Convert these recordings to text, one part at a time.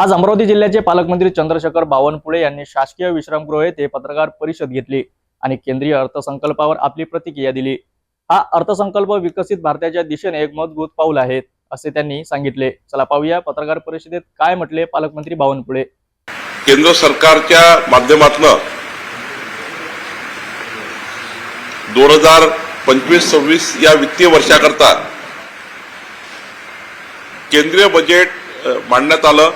आज अमरावती जिल्ह्याचे पालकमंत्री चंद्रशेखर बावनकुळे यांनी शासकीय विश्रामगृह येथे पत्रकार परिषद घेतली आणि केंद्रीय अर्थसंकल्पावर आपली प्रतिक्रिया दिली. हा अर्थसंकल्प विकसित भारताच्या दिशेने एक मजबूत पाऊल आहे असे त्यांनी सांगितले. चला पाहूया पत्रकार परिषदेत काय म्हटले पालकमंत्री बावनकुळे. केंद्र सरकारच्या माध्यमातून दोन हजार पंचवीस सव्वीस या वित्तीय वर्षाकरता केंद्रीय बजेट मांडण्यात आलं.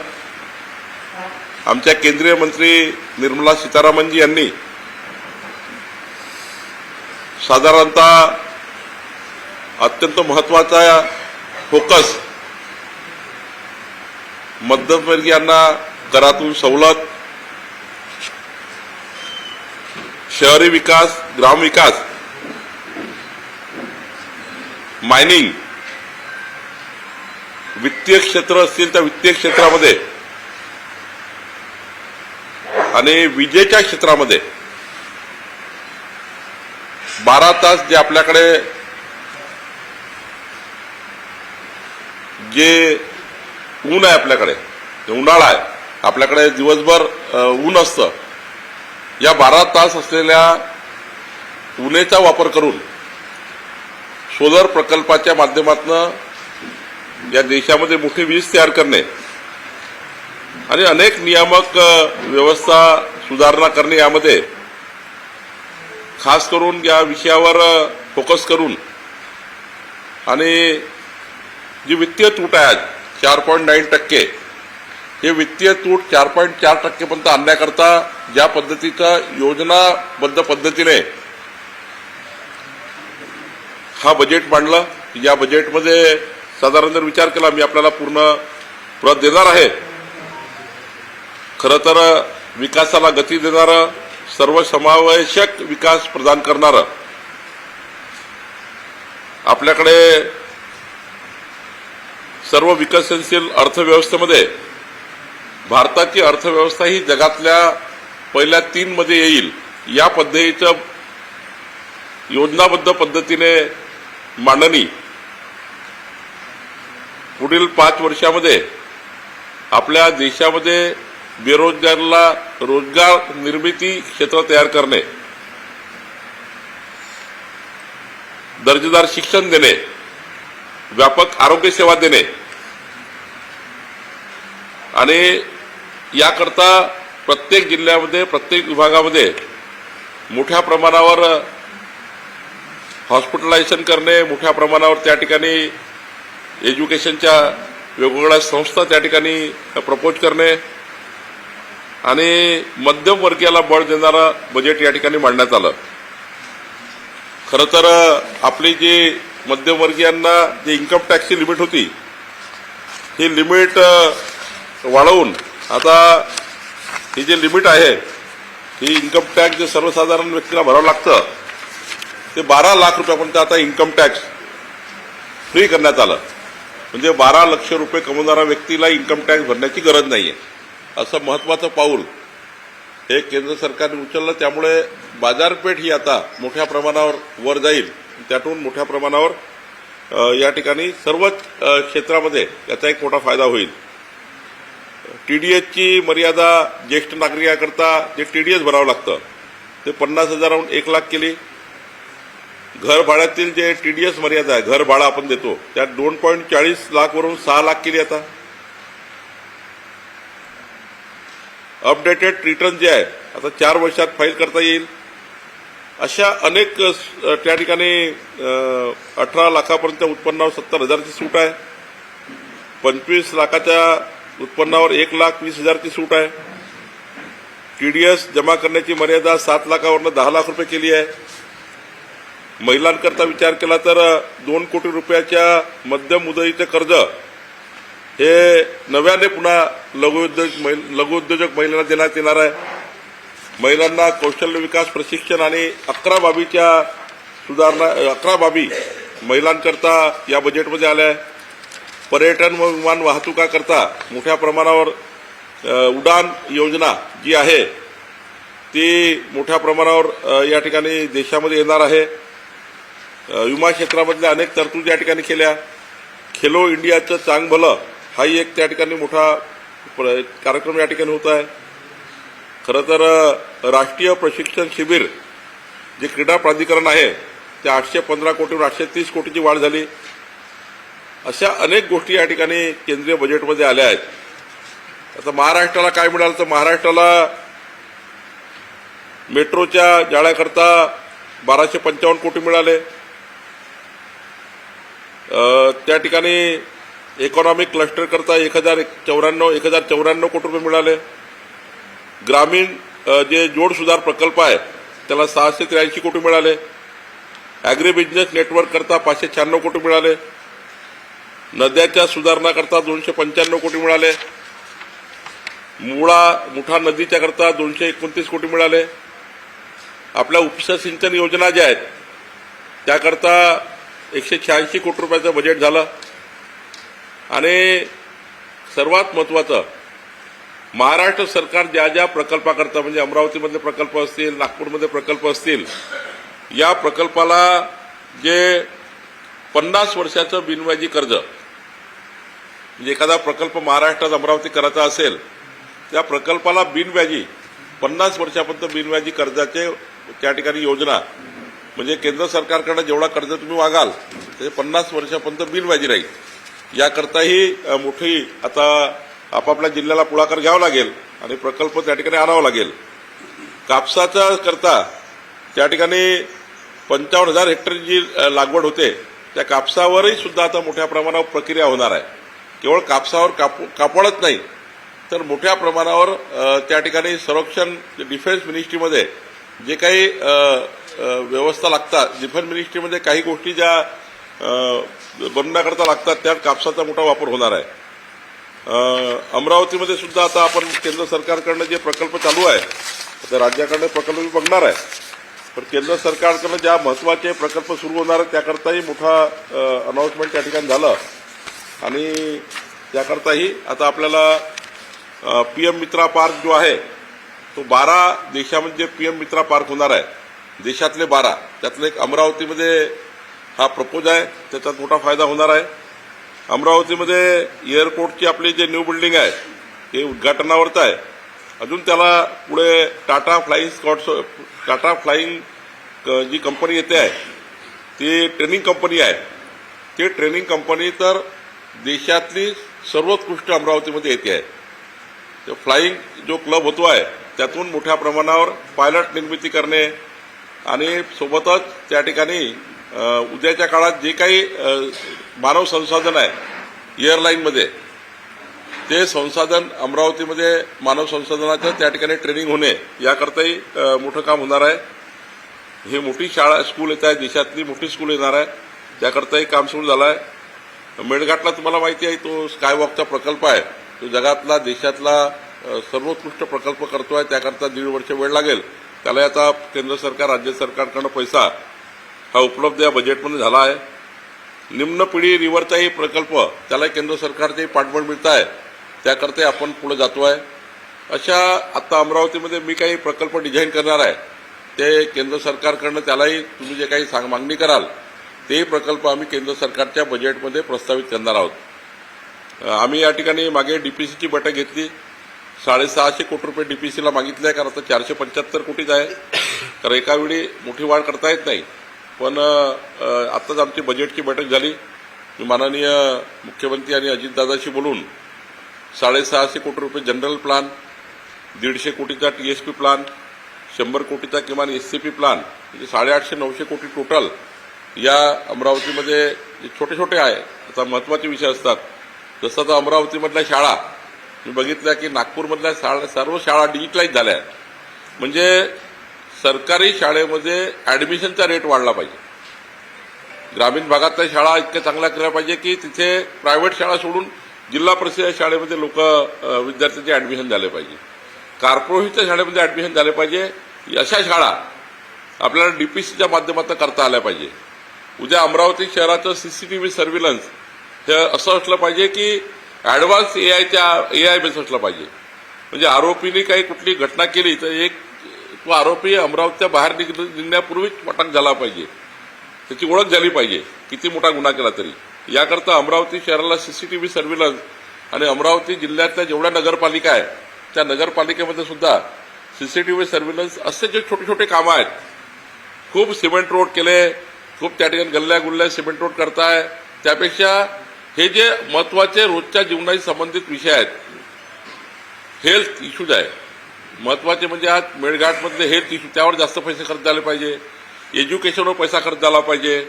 आमच्या केंद्रीय मंत्री निर्मला सीतारामनजी यांनी साधारणतः अत्यंत महत्त्वाचा फोकस मध्यमवर्गीयांना करातून सवलत शहरी विकास ग्राम विकास मायनिंग वित्तीय क्षेत्र असतील त्या वित्तीय क्षेत्रामध्ये आणि विजेच्या क्षेत्रामध्ये बारा तास जे आपल्याकडे जे ऊन आहे आपल्याकडे उन्हाळा आहे आपल्याकडे दिवसभर ऊन असतं. या बारा तास असलेल्या उन्हेचा वापर करून सोलर प्रकल्पाच्या माध्यमातून या देशामध्ये मोठी वीज तयार करणे आणि अनेक नियामक व्यवस्था सुधारणा करणे यामध्ये खास करून या विषयावर फोकस करून आणि जी वित्तीय तूट आहे चार पॉईंट नाईन टक्के हे वित्तीय तूट चार पॉईंट चार टक्केपर्यंत आणण्याकरता ज्या पद्धतीचा योजनाबद्ध पद्धतीने हा बजेट मांडलं या बजेटमध्ये साधारण जर विचार केला मी आपल्याला पूर्ण प्रत देणार आहे. खरं तर विकासाला गती देणारं सर्वसमावेशक विकास प्रदान करणारं. आपल्याकडे सर्व विकसनशील अर्थव्यवस्थेमध्ये भारताची अर्थव्यवस्था ही जगातल्या पहिल्या तीन मध्ये येईल या पद्धतीचं योजनाबद्ध पद्धतीने मांडणी पुढील पाच वर्षामध्ये आपल्या देशामध्ये बेरोजगारला रोजगार निर्मिती क्षेत्र तयार करणे. दर्जेदार शिक्षण देणे. व्यापक आरोग्य सेवा देणे. आणि याकरता प्रत्येक जिल्ह्यामध्ये प्रत्येक विभागामध्ये मोठ्या प्रमाणावर हॉस्पिटलायझेशन करणे मोठ्या प्रमाणावर त्या ठिकाणी एज्युकेशनच्या वेगवेगळ्या संस्था त्या ठिकाणी प्रपोज करणे. आणि मध्यमवर्गीयाला बळ देणारं बजेट या ठिकाणी मांडण्यात आलं. खरं तर आपली जी मध्यमवर्गीयांना जी इन्कम टॅक्सची लिमिट होती ही लिमिट वाढवून आता ही जी लिमिट आहे ही इन्कम टॅक्स जे सर्वसाधारण व्यक्तीला भरावं लागतं ते बारा लाख रुपयापर्यंत आता इन्कम टॅक्स फ्री करण्यात आलं. म्हणजे बारा लक्ष रुपये कमवणाऱ्या व्यक्तीला इन्कम टॅक्स भरण्याची गरज नाही आहे असं महत्वाचं पाऊल हे केंद्र सरकारने उचललं त्यामुळे बाजारपेठ ही आता मोठ्या प्रमाणावर वर जाईल. त्यातून मोठ्या प्रमाणावर या ठिकाणी सर्वच क्षेत्रामध्ये याचा एक मोठा फायदा होईल. टीडीएसची मर्यादा ज्येष्ठ नागरिकाकरता जे टीडीएस भरावं लागतं ते पन्नास हजाराहून एक लाख केली. घर भाड्यातील जे टीडीएस मर्यादा आहे घर भाडा आपण देतो त्यात दोन पॉईंट चाळीस लाखवरून सहा लाख केली आता. अपडेटेड रिटर्न जे आहे आता चार वर्षात फाईल करता येईल. अशा अनेक त्या ठिकाणी अठरा लाखापर्यंत उत्पन्नावर सत्तर हजारची सूट आहे. पंचवीस लाखाच्या उत्पन्नावर एक लाख वीस हजारची सूट आहे. टीडीएस जमा करण्याची मर्यादा सात लाखावरनं दहा लाख रुपये केली आहे. महिलांकरता विचार केला तर दोन कोटी रुपयाच्या मध्यम मुदतीचं कर्ज हे नव्याने पुन्हा लघुउद्योग महि- लघुउद्योजक महिलांना देण्यात येणार आहे. महिलांना कौशल्य विकास प्रशिक्षण आणि अकरा बाबीच्या सुधारणा अकरा बाबी महिलांकरता या बजेटमध्ये आल्या आहे पर्यटन व विमान वाहतुकाकरता मोठ्या प्रमाणावर उडान योजना जी आहे ती मोठ्या प्रमाणावर या ठिकाणी देशामध्ये येणार आहे. विमा क्षेत्रामधल्या अनेक तरतूद या ठिकाणी केल्या. खेलो इंडियाचं चांग भलं हाही एक त्या ठिकाणी मोठा प्र- कार्यक्रम या ठिकाणी होत आहे. खरं तर राष्ट्रीय प्रशिक्षण शिबिर जे क्रीडा प्राधिकरण आहे ते आठशे पंधरा कोटीवर आठशे तीस कोटीची वाढ झाली. अशा अनेक गोष्टी या ठिकाणी केंद्रीय बजेटमध्ये आल्या आहेत. आता महाराष्ट्राला काय मिळालं तर महाराष्ट्राला मेट्रोच्या जाळ्याकरता बाराशे पंचावन्न कोटी मिळाले. त्या ठिकाणी इकॉनॉमिक क्लस्टर करता एक हजार चौऱ्याण्णव एक हजार चौऱ्याण्णव कोटी रुपये मिळाले. ग्रामीण जे जोड सुधार प्रकल्प आहे त्याला सहाशे त्र्याऐंशी कोटी मिळाले. ॲग्री बिझनेस नेटवर्क करता पाचशे शहाण्णव कोटी मिळाले. नद्याच्या सुधारणाकरता दोनशे पंच्याण्णव कोटी मिळाले. मुळा मुठा नदीच्या करता दोनशे एकोणतीस कोटी मिळाले. आपल्या उपसा सिंचन योजना ज्या आहेत त्याकरता एकशे शहाऐंशी कोटी रुपयाचं बजेट झालं. आणि सर्वात महत्वाचं महाराष्ट्र सरकार ज्या ज्या प्रकल्पाकरता म्हणजे अमरावतीमधले प्रकल्प असतील नागपूरमध्ये प्रकल्प असतील या प्रकल्पाला जे पन्नास वर्षाचं बिनव्याजी कर्ज म्हणजे एखादा प्रकल्प महाराष्ट्रात अमरावती करायचा असेल त्या प्रकल्पाला बिनव्याजी पन्नास वर्षापर्यंत बिनव्याजी कर्जाचे त्या ठिकाणी योजना म्हणजे केंद्र सरकारकडे जेवढा कर्ज तुम्ही वागाल ते पन्नास वर्षापर्यंत बिनव्याजी राहील. याकरताही मोठी आता आपापल्या जिल्ह्याला पुढाकार घ्यावा लागेल आणि प्रकल्प त्या ठिकाणी आणावा लागेल. कापसाचा करता त्या ठिकाणी पंचावन्न हजार हेक्टर जी लागवड होते त्या कापसावरही सुद्धा आता मोठ्या प्रमाणावर प्रक्रिया होणार आहे. केवळ कापसावर कापू कापडच नाही तर मोठ्या प्रमाणावर त्या ठिकाणी संरक्षण डिफेन्स मिनिस्ट्रीमध्ये जे काही व्यवस्था लागतात डिफेन्स मिनिस्ट्रीमध्ये काही गोष्टी ज्या बनवण्याकरता लागतात त्यात कापसाचा मोठा वापर होणार आहे. अमरावतीमध्ये सुद्धा आता आपण केंद्र सरकारकडनं जे प्रकल्प चालू आहे आता राज्याकडनं प्रकल्प मी बघणार आहे. पण केंद्र सरकारकडनं ज्या महत्त्वाचे प्रकल्प सुरू होणार आहेत त्याकरताही मोठा अनाऊन्समेंट त्या ठिकाणी झालं. आणि त्याकरताही आता आपल्याला पीएम मित्रा पार्क जो आहे तो बारा देशामध्ये पीएम मित्रा पार्क होणार आहे देशातले बारा त्यातलं एक अमरावतीमध्ये हा प्रपोज आहे त्याच्यात मोठा फायदा होणार आहे. अमरावतीमध्ये एअरपोर्टची आपली जे न्यू बिल्डिंग आहे ते उद्घाटनावरचं आहे. अजून त्याला पुढे टाटा फ्लाईंग स्कॉट्स टाटा फ्लाईंग जी कंपनी येते आहे ती ट्रेनिंग कंपनी आहे. ती ट्रेनिंग कंपनी तर देशातली सर्वोत्कृष्ट अमरावतीमध्ये येते आहे. तर फ्लाईंग जो क्लब होतो आहे त्यातून मोठ्या प्रमाणावर पायलट निर्मिती करणे आणि सोबतच त्या ठिकाणी उद्याच्या काळात जे काही मानव संसाधन आहे एअरलाईनमध्ये ते संसाधन अमरावतीमध्ये मानव संसाधनाचं त्या ठिकाणी ट्रेनिंग होणे याकरताही मोठं काम होणार आहे. ही मोठी शाळा स्कूल येत आहे देशातली मोठी स्कूल येणार आहे त्याकरताही काम सुरू झालं आहे. मेळघाटला तुम्हाला माहिती आहे तो स्कायवॉकचा प्रकल्प आहे. तो जगातला देशातला सर्वोत्कृष्ट प्रकल्प करतो आहे त्याकरता दीड वर्ष वेळ लागेल. त्याला आता केंद्र सरकार राज्य सरकारकडनं पैसा हा उपलब्ध या बजेटमध्ये झाला आहे. निम्न पिढी रिव्हरचाही प्रकल्प त्याला केंद्र सरकारचेही पाठबळ मिळत आहे त्याकरता आपण पुढे आहे अशा आत्ता अमरावतीमध्ये मी काही प्रकल्प डिझाईन करणार आहे. ते केंद्र सरकारकडनं त्यालाही तुम्ही जे काही सांग मागणी कराल ते प्रकल्प आम्ही केंद्र सरकारच्या बजेटमध्ये प्रस्तावित करणार आहोत. आम्ही या ठिकाणी मागे डीपीसीची बैठक घेतली. साडेसहाशे कोटी रुपये डीपीसीला मागितले आहे कारण आता चारशे पंच्याहत्तर कोटीच आहे. कारण एकावेळी मोठी वाढ करता येत नाही. पण आत्ताच आमची बजेटची बैठक झाली. मी माननीय मुख्यमंत्री आणि अजितदादाशी बोलून साडेसहाशे कोटी रुपये जनरल प्लान दीडशे कोटीचा टीएसपी प्लान शंभर कोटीचा किमान एससीपी प्लान म्हणजे साडेआठशे नऊशे कोटी टोटल या अमरावतीमध्ये जे छोटे छोटे आहे आता महत्त्वाचे विषय असतात. जसं आता अमरावतीमधल्या शाळा मी बघितल्या की नागपूरमधल्या शाळा सर्व शाळा डिजिटलाईज झाल्या म्हणजे सरकारी शाळेमध्ये ऍडमिशनचा रेट वाढला पाहिजे. ग्रामीण भागातल्या शाळा इतक्या चांगल्या केल्या पाहिजे की तिथे प्रायव्हेट शाळा सोडून जिल्हा परिषद शाळेमध्ये लोक विद्यार्थ्यांचे ऍडमिशन झाले पाहिजे. कार्पोरेटच्या शाळेमध्ये ऍडमिशन झाले पाहिजे. अशा शाळा आपल्याला डीपीसीच्या माध्यमातून करता आल्या पाहिजे. उद्या अमरावती शहराचं सीसीटीव्ही सर्व्हिलन्स हे असं असलं पाहिजे की ऍडव्हान्स एआयच्या एआय बेस असलं पाहिजे. म्हणजे आरोपीने काही कुठली घटना केली तर एक तो आरोपी अमरावतीच्या बाहेर निघ- निघण्यापूर्वीच अटक झाला पाहिजे. त्याची ओळख झाली पाहिजे. किती मोठा गुन्हा केला तरी. याकरता अमरावती शहराला सीसीटीव्ही सर्व्हिलन्स आणि अमरावती जिल्ह्यातल्या जेवढ्या नगरपालिका आहेत त्या नगरपालिकेमध्ये सुद्धा सीसीटीव्ही सर्व्हिलन्स असे जे छोटे छोटे कामं आहेत खूप सिमेंट रोड केले खूप त्या ठिकाणी गल्ल्या गुल्ल्या सिमेंट रोड करताय. त्यापेक्षा हे जे महत्त्वाचे रोजच्या जीवनाशी संबंधित विषय आहेत हेल्थ इश्यूज आहे महत्त्वाचे म्हणजे आज मेळघाटमधले हेल्थ इश्यू त्यावर जास्त पैसे खर्च झाले पाहिजे. एज्युकेशनवर पैसा खर्च झाला पाहिजे.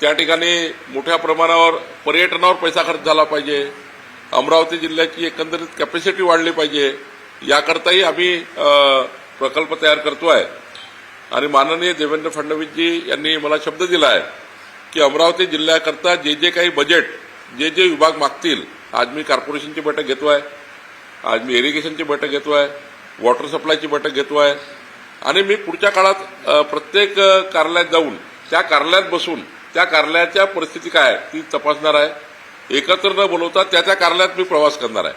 त्या ठिकाणी मोठ्या प्रमाणावर पर्यटनावर पैसा खर्च झाला पाहिजे. अमरावती जिल्ह्याची एकंदरीत कॅपॅसिटी वाढली पाहिजे. याकरताही आम्ही प्रकल्प तयार करतोय. आणि माननीय देवेंद्र फडणवीसजी यांनी मला शब्द दिला आहे की अमरावती जिल्ह्याकरता जे जे काही बजेट जे जे विभाग मागतील आज मी कॉर्पोरेशनची बैठक घेतोय. आज मी इरिगेशनची बैठक घेतोय. वॉटर सप्लायची बैठक आहे. आणि मी पुढच्या काळात प्रत्येक कार्यालयात जाऊन त्या कार्यालयात बसून त्या कार्यालयाच्या परिस्थिती काय आहे ती तपासणार आहे. एकत्र न बोलवता त्या त्या कार्यालयात मी प्रवास करणार आहे.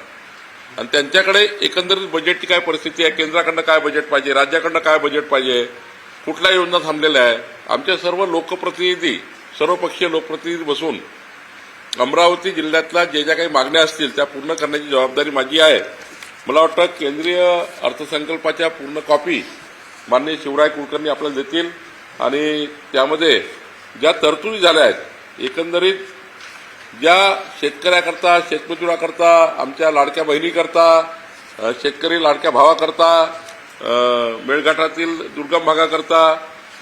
आणि त्यांच्याकडे एकंदरीत बजेटची काय परिस्थिती आहे केंद्राकडनं काय बजेट पाहिजे राज्याकडनं काय बजेट पाहिजे कुठल्या योजना थांबलेल्या आहे. आमच्या सर्व लोकप्रतिनिधी सर्वपक्षीय लोकप्रतिनिधी बसून अमरावती जिल्ह्यातल्या जे ज्या काही मागण्या असतील त्या पूर्ण करण्याची जबाबदारी माझी आहे. मला वाटतं केंद्रीय अर्थसंकल्पाच्या पूर्ण कॉपी माननीय शिवराय कुलकर्णी आपल्याला देतील. आणि त्यामध्ये ज्या तरतुदी झाल्या आहेत एकंदरीत ज्या शेतकऱ्याकरता शेतमजुराकरता आमच्या लाडक्या बहिणीकरता शेतकरी लाडक्या भावाकरता मेळघाटातील दुर्गम भागाकरता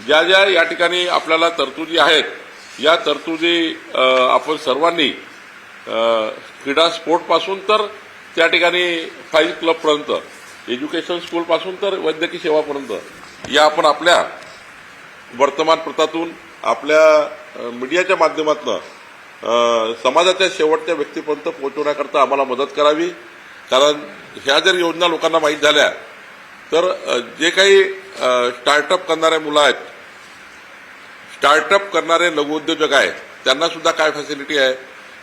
ज्या ज्या या ठिकाणी आपल्याला तरतुदी आहेत या तरतुदी आपण सर्वांनी क्रीडा स्पोर्टपासून तर त्या ठिकाणी फाईव्ह क्लबपर्यंत एज्युकेशन स्कूलपासून तर वैद्यकीय सेवापर्यंत या आपण आपल्या वर्तमानपत्रातून आपल्या मीडियाच्या माध्यमातून समाजाच्या शेवटच्या व्यक्तीपर्यंत पोहोचवण्याकरता आम्हाला मदत करावी. कारण ह्या जर योजना लोकांना माहीत झाल्या तर जे काही स्टार्टअप करणारे मुलं आहेत स्टार्टअप करणारे लघुउद्योजक आहेत त्यांना सुद्धा काय फॅसिलिटी आहे?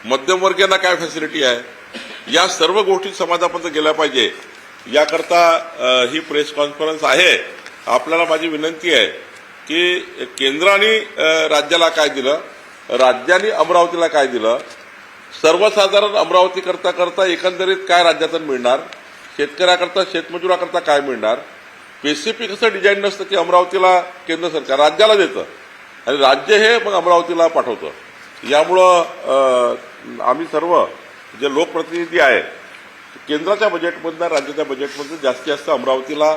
मध्यमवर्गीयांना काय फॅसिलिटी आहे? या सर्व गोष्टी समाजापर्यंत गेल्या पाहिजे. याकरता ही प्रेस कॉन्फरन्स आहे. आपल्याला माझी विनंती आहे की केंद्राने राज्याला काय दिलं राज्याने अमरावतीला काय दिलं सर्वसाधारण अमरावती करता करता एकंदरीत काय राज्यातून मिळणार शेतकऱ्याकरता शेतमजुराकरता काय मिळणार स्पेसिफिक असं डिझाईन नसतं की अमरावतीला केंद्र सरकार राज्याला देतं. आणि राज्य हे मग अमरावतीला पाठवतं. यामुळं आम्ही सर्व जे लोकप्रतिनिधी आहे केंद्राच्या बजेटमधनं राज्याच्या बजेटमधून जास्तीत जास्त अमरावतीला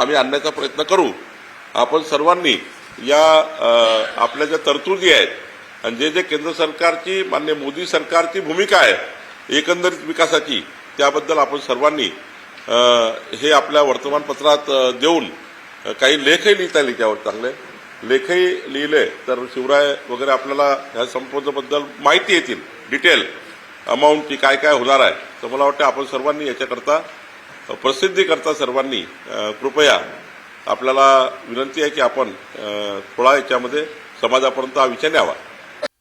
आम्ही आणण्याचा प्रयत्न करू. आपण सर्वांनी या आपल्या ज्या तरतुदी आहेत आणि जे जे केंद्र सरकारची मान्य मोदी सरकारची भूमिका आहे एकंदरीत विकासाची त्याबद्दल आपण सर्वांनी हे आपल्या वर्तमानपत्रात देऊन काही लेखही लिहिता येईल त्यावर चांगले. लेखही लिहिले तर शिवराय वगैरे आपल्याला ह्या संपूर्णबद्दल माहिती येतील डिटेल. अमाऊंटची काय काय होणार आहे? तर मला वाटतं आपण सर्वांनी याच्याकरता प्रसिद्धी प्रसिद्धीकरता सर्वांनी कृपया आपल्याला विनंती आहे की आपण थोडा याच्यामध्ये समाजापर्यंत हा विषय न्यावा.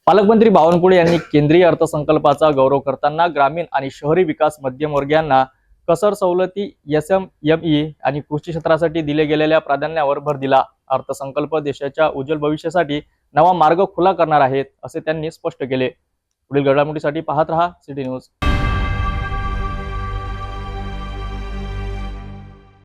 पालकमंत्री बावनकुळे यांनी केंद्रीय अर्थसंकल्पाचा गौरव करताना ग्रामीण आणि शहरी विकास मध्यमवर्गीयांना कसर सवलती एस एम एम ई आणि कृषी क्षेत्रासाठी दिले गेलेल्या प्राधान्यावर भर दिला. अर्थसंकल्प देशाच्या उज्ज्वल भविष्यासाठी नवा मार्ग खुला करणार आहेत असे त्यांनी स्पष्ट केले. पुढील घडामोडीसाठी पाहत रहा सिटी न्यूज.